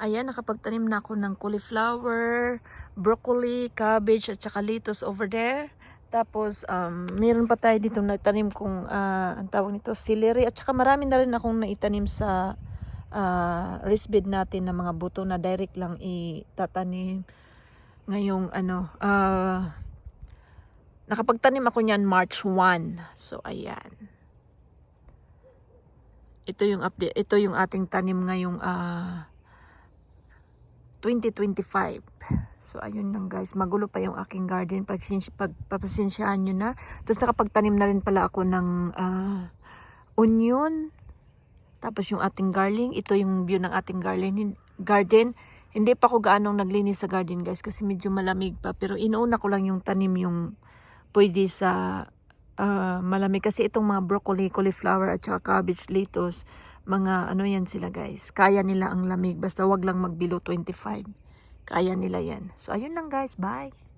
Ayan, nakapagtanim na ako ng cauliflower, broccoli, cabbage, at saka lettuce over there. Tapos, um, meron pa tayo dito nagtanim kong, ah, ang tawag nito, celery. At saka marami na rin akong naitanim sa uh, raised bed natin na mga buto na direct lang itatanim. Ngayong, ano, ah, nakapagtanim ako niyan March 1. So, ayan. Ito yung update, ito yung ating tanim ngayong ah 2025. So, ayun lang guys. Magulo pa yung aking garden. Pag, pag papasensyahan nyo na. Tapos nakapagtanim na rin pala ako ng ah, onion. Tapos yung ating garling. Ito yung view ng ating garling, garden. Hindi pa ako gaanong naglinis sa garden guys. Kasi medyo malamig pa. Pero inuuna ko lang yung tanim yung pwede sa ah, malamig. Kasi itong mga broccoli, cauliflower at saka cabbage, lettuce mga ano yan sila guys. Kaya nila ang lamig. Basta wag lang magbilo 25. Kaya nila yan. So ayun lang guys. Bye.